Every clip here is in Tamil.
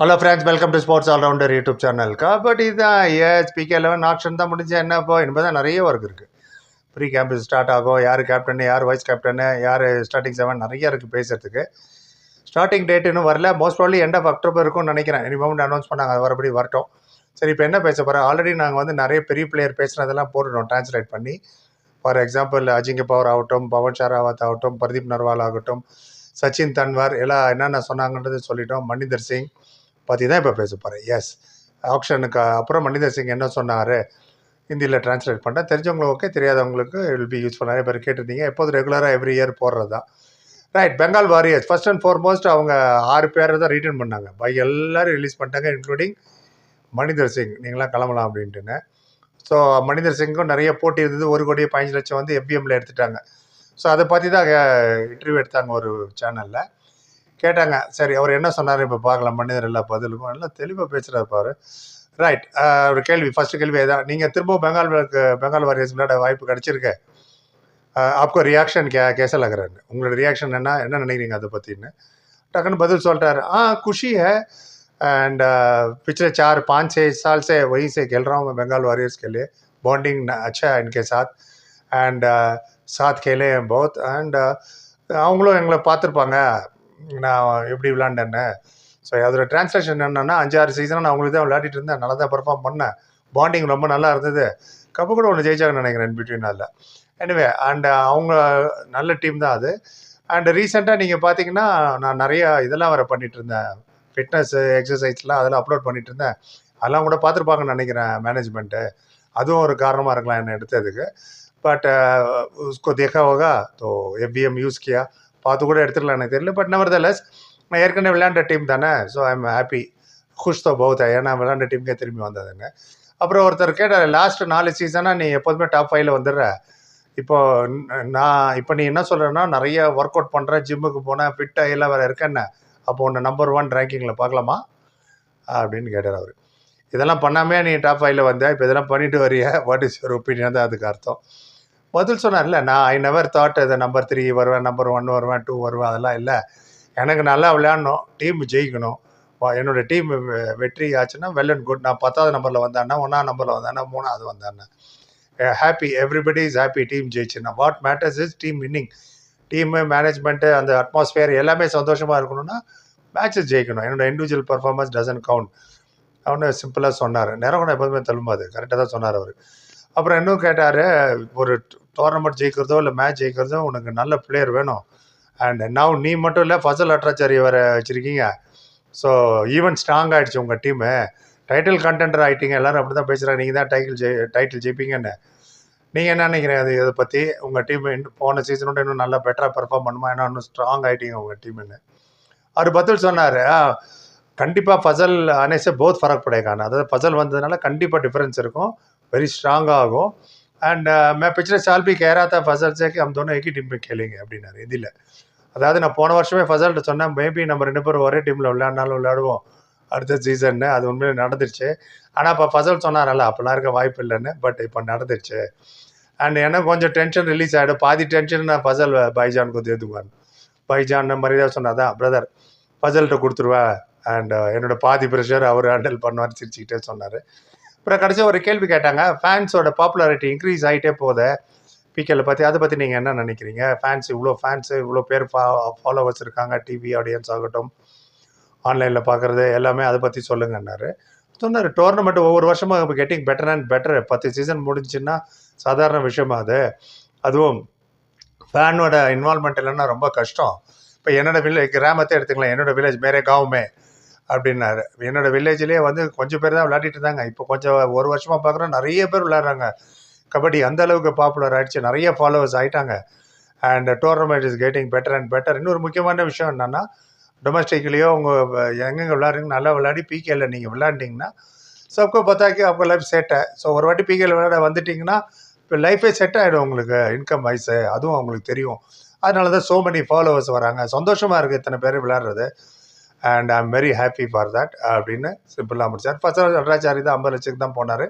Hello friends welcome to sports allrounder YouTube channel but தான் ஏஸ் பிகே லெவன் ஆப்ஷன் தான் முடிஞ்சு என்ன இப்போ? இனிமேல் தான் நிறைய ஒர்க் இருக்குது ப்ரீ கேம்ப் ஸ்டார்ட் ஆகும் யார் கேப்டனு யார் வைஸ் கேப்டனு யார் ஸ்டார்டிங் செவன் நிறைய இருக்குது பேசுகிறதுக்கு ஸ்டார்டிங் டேட் இன்னும் வரல. Most probably end of October இருக்கும்னு நினைக்கிறேன். இனி மூமெண்ட் அனௌன்ஸ் பண்ணாங்க அது வரபடி வரட்டும். சரி இப்போ என்ன பேச போகிறேன் ஆல்ரெடி நாங்கள் வந்து நிறைய பெரிய பிளேயர் பேசுனதெல்லாம் போட்டுட்டோம் ட்ரான்ஸ்லேட் பண்ணி. ஃபார் எக்ஸாம்பிள் அஜிங்க பவர் ஆகட்டும் பவன் ஷாராவத் ஆகட்டும் பிரதீப் நர்வால் ஆகட்டும் சச்சின் தன்வார் எல்லாம் என்னென்ன சொன்னாங்கன்றது சொல்லிட்டோம். மணிந்தர் சிங் பற்றி தான் இப்போ பேச போகிறேன் எஸ் ஆப்ஷனுக்கு அப்புறம் மனிதர் சிங் என்ன சொன்னார்? ஹிந்தியில் ட்ரான்ஸ்லேட் பண்ணேன் தெரிஞ்சவங்களுக்கு ஓகே தெரியாதவங்களுக்கு வில் பி யூஸ்ஃபுல் நிறைய பேர் கேட்டிருந்தீங்க. எப்போது ரெகுலராக எவ்ரி இயர் போடுறது தான் right Bengal Warriors first and foremost அவங்க ஆறு பேரை தான் ரிட்டர்ன் பண்ணாங்க. பை எல்லாரும் ரிலீஸ் பண்ணிட்டாங்க இன்க்ளூடிங் மனிதர் சிங். நீங்களாம் கிளம்பலாம் அப்படின்ட்டுன்னு ஸோ மனிதர் சிங்கும் நிறைய போட்டி இருந்தது. ஒரு கோடியே பதினஞ்சு லட்சம் வந்து எஃபிஎம்ல எடுத்துட்டாங்க. ஸோ அதை பற்றி தான் இன்டர்வியூ எடுத்தாங்க ஒரு சேனலில் கேட்டாங்க சரி அவர் என்ன சொன்னார் இப்போ பார்க்கலாம் மனிதர் எல்லா பதிலுக்கும் நல்லா தெளிவாக பேசுகிறார் பாரு ரைட் ஒரு கேள்வி ஃபர்ஸ்ட் கேள்வி இதான் நீங்கள் திரும்ப பெங்கால் பெங்கால் வாரியர்ஸ் விளையாட வாய்ப்பு கிடைச்சிருக்கு आपको रिएक्शन क्या कैसा लग रहा है உங்களோட ரியாக்ஷன் என்ன என்ன நினைக்கிறீங்க அதை பற்றின்னு டக்குன்னு பதில் சொல்லிட்டாரு हाँ खुशी है एंड पिछले चार पाँच छः साल से वहीं से खेल रहा हूँ मैं बंगाल वॉरियर्स के लिए बॉन्डिंग अच्छा है इनके साथ एंड साथ खेले हैं बहुत एंड அவங்களும் எங்களை பார்த்துருப்பாங்க நான் எப்படி விளாண்டேன்னு ஸோ அதோட டிரான்ஸ்லேஷன் என்னன்னா அஞ்சாறு சீசன் நான் அவங்களுக்கு தான் விளையாடிட்டு இருந்தேன் நல்லா தான் பெர்ஃபார்ம் பண்ணேன் பாண்டிங் ரொம்ப நல்லா இருந்தது கப்பு கூட ஒன்று ஜெயிச்சாங்கன்னு நினைக்கிறேன் பிட்வீன் அதில் எனிவே அண்ட் அவங்க நல்ல டீம் தான் அது அண்ட் ரீசெண்டாக நீங்கள் பார்த்தீங்கன்னா நான் நிறைய இதெல்லாம் வர பண்ணிட்டு இருந்தேன் ஃபிட்னஸ் எக்ஸசைஸ்லாம் அதெல்லாம் அப்லோட் பண்ணிட்டு இருந்தேன் அதெல்லாம் கூட பார்த்துருப்பாங்கன்னு நினைக்கிறேன் மேனேஜ்மெண்ட்டு அதுவும் ஒரு காரணமாக இருக்கலாம் என்னை எடுத்ததுக்கு பட் उसको देखा होगा तो एफ बी एम यूज़ किया பார்த்து கூட எடுத்துக்கலாம் தெரியல. பட் நவர்தலஸ் நான் ஏற்கனவே விளையாண்ட டீம் தானே ஸோ ஐ எம் ஹாப்பி குஷ் தோ பௌத் ஏன்னா விளையாண்ட டீமுக்கே திரும்பி வந்ததுங்க. அப்புறம் ஒருத்தர் கேட்டார் லாஸ்ட் நாலு சீசனாக நீ எப்போதுமே டாப் ஃபைவ்ல வந்துடுற? இப்போ நான் இப்போ நீ என்ன சொல்கிறேன்னா நிறைய ஒர்க் அவுட் பண்ணுறேன் ஜிம்முக்கு போனேன் ஃபிட்டாக எல்லாம் வேறு இருக்கேன்ன அப்போ உன்னை நம்பர் ஒன் ரேங்கிங்கில் பார்க்கலாமா? அப்படின்னு கேட்டார் அவர். இதெல்லாம் பண்ணாமே நீ டாப் ஃபைவ்ல வந்த? இப்போ இதெல்லாம் பண்ணிட்டு வரிய? வாட் இஸ் யுவர் ஒப்பீனியன் தான் அதுக்கு அர்த்தம். பதில் சொன்னார் இல்லை நான் ஐ நெவர் தாட் இதை நம்பர் த்ரீ வருவேன் நம்பர் ஒன் வருவேன் டூ வருவேன் அதெல்லாம் இல்லை. எனக்கு நல்லா விளையாடணும் டீம் ஜெயிக்கணும். என்னோடய என்னோட டீம் வெற்றி ஆச்சுன்னா வெல் அண்ட் குட் நான் பத்தாவது நம்பரில் வந்தான்னா ஒன்றாம் நம்பரில் வந்தேன்னா மூணாவது வந்தேன்னா. Happy everybody is happy team ஜெயிச்சுன்னா what matters is team winning team management அந்த அட்மாஸ்பியர் எல்லாமே சந்தோஷமாக இருக்கணும்னா மேட்சஸ் ஜெயிக்கணும். என்னோட இண்டிவிஜுவல் பர்ஃபார்மன்ஸ் டசன்ட் கவுண்ட் அவனு சிம்பிளாக சொன்னார். நேரம் கூட எப்போதுமே தள்ளுமாது கரெக்டாக தான் சொன்னார் அவர். அப்புறம் இன்னும் கேட்டார் ஒரு டோர்னமெண்ட் ஜெயிக்கிறதோ இல்லை மேட்ச் ஜெயிக்கிறதோ உனக்கு நல்ல பிளேயர் வேணும். அண்ட் நவ் நீ மட்டும் இல்லை ஃபசல் அட்ராச்சாரி வேறு வச்சுருக்கீங்க. ஸோ ஈவன் ஸ்ட்ராங் ஆகிடுச்சு உங்கள் டீமு டைட்டில் கண்டென்டர் ஆகிட்டீங்க எல்லோரும் அப்படி தான் பேசுகிறாங்க நீங்கள் தான் டைட்டில் ஜெய் டைட்டில் ஜெயிப்பீங்கன்னு. நீங்கள் என்ன நினைக்கிறீங்க அது இதை பற்றி உங்கள் டீம் இன்னும் போன சீசனோட இன்னும் நல்லா பெட்டராக பெர்ஃபார்ம் பண்ணுமா? ஏன்னா இன்னும் ஸ்ட்ராங் ஆகிட்டீங்க உங்கள் டீமுன்னு அவர் பதில் சொன்னார் கண்டிப்பாக ஃபசல் அனேசே போத் ஃபரக் படையக்கான அதாவது ஃபசல் வந்ததுனால கண்டிப்பாக டிஃப்ரென்ஸ் இருக்கும். வெரி ஸ்ட்ராங் ஆகும் அண்ட் मैं पिछले साल भी कह रहा था फजल से कि हम दोनों एक ही टीम में खेलेंगे அப்படின்னாரு ஹிந்தியில் அதாவது நான் போன வருஷமே ஃபசல்கிட்ட சொன்னேன் மேபி நம்ம ரெண்டு பேரும் ஒரே டீமில் விளையாடினாலும் விளையாடுவோம் அடுத்த சீசன்னு அது உண்மையிலே நடந்துருச்சு ஆனால் இப்போ ஃபசல் சொன்னாரல்ல அப்போலாம் இருக்க வாய்ப்பு இல்லைன்னு பட் இப்போ நடந்துருச்சு அண்ட் எனக்கு கொஞ்சம் டென்ஷன் ரிலீஸ் ஆகிடும் பாதி டென்ஷன் நான் ஃபசல் பைஜானுக்கு தேதுவான் பைஜான் மாதிரி தான் சொன்னாதான் பிரதர் ஃபசல்கிட்ட கொடுத்துருவேன் அண்ட் என்னோட பாதி ப்ரெஷர் அவர் ஹேண்டில் பண்ணுவார் சிரிச்சுக்கிட்டே சொன்னார் அப்புறம் கடைசியாக ஒரு கேள்வி கேட்டாங்க ஃபேன்ஸோட பாப்புலாரிட்டி இன்க்ரீஸ் ஆகிட்டே போகுது பிகேல பற்றி அதை பற்றி நீங்கள் என்ன நினைக்கிறீங்க? ஃபேன்ஸ் இவ்வளோ ஃபேன்ஸு இவ்வளோ பேர் ஃபா ஃபாலோவர்ஸ் இருக்காங்க டிவி ஆடியன்ஸ் ஆகட்டும் ஆன்லைனில் பார்க்குறது எல்லாமே அதை பற்றி சொல்லுங்கன்னாரு. சொன்னார் டோர்னமெண்ட் ஒவ்வொரு வருஷமும் இப்போ கெட்டிங் பெட்டர் அண்ட் பெட்டர் பத்து சீசன் முடிஞ்சுன்னா சாதாரண விஷயமா அது. அதுவும் ஃபேனோட இன்வால்மெண்ட் இல்லைன்னா ரொம்ப கஷ்டம். இப்போ என்னோடய வில்லேஜ் கிராமத்தை எடுத்துக்கலாம் என்னோடய வில்லேஜ் மேரே காவுமே. அப்படின்னாரு. என்னோட வில்லேஜ்லேயே வந்து கொஞ்சம் பேர் தான் விளையாடிட்டு இருந்தாங்க. இப்போ கொஞ்சம் ஒரு வருஷமாக பார்க்குறோம் நிறைய பேர் விளையாடுறாங்க. கபடி அந்த அளவுக்கு பாப்புலர் ஆகிடுச்சு நிறைய ஃபாலோவர்ஸ் ஆகிட்டாங்க and tournament is getting better and better இன்னொரு முக்கியமான விஷயம் என்னென்னா டொமஸ்டிக்லேயோ உங்கள் எங்கெங்கே விளாட்றீங்க நல்லா விளையாடி பிகேல நீங்கள் விளையாண்டிங்கன்னா சப்கோ பத்தாக்கி அப்போ லைஃப் செட்டை ஸோ ஒரு வாட்டி பிகேல விளையாட வந்துட்டிங்கன்னா இப்போ லைஃபே செட் ஆகிடும் உங்களுக்கு இன்கம் வைஸு அதுவும் அவங்களுக்கு தெரியும். அதனால தான் சோ மெனி ஃபாலோவர்ஸ் வராங்க. சந்தோஷமாக இருக்குது இத்தனை பேர் விளையாடுறது. And I am very happy for that அப்படின்னு சிம்பிளாக முடிச்சார். ஃபர்ஸ்ட் அட்ராச்சாரி தான் ஐம்பது லட்சத்துக்கு தான் போனார்.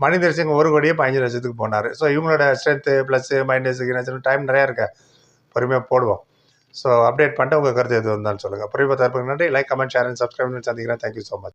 மணிந்தர் சிங் ஒரு கோடியே பதினஞ்சு லட்சத்துக்கு போனார். ஸோ இவங்களோட ஸ்ட்ரென்த்து ப்ளஸ்ஸு மைனஸுக்கு டைம் நிறையா இருக்க. பொறுமையாக போடுவோம். ஸோ அப்டேட் பண்ணிட்டு உங்கள் கருத்து எது இருந்தாலும் சொல்லுங்கள் புரியுமா தரப்புக்கு நன்றி. Like comment share and subscribe சந்திக்கிறேன். Thank you so much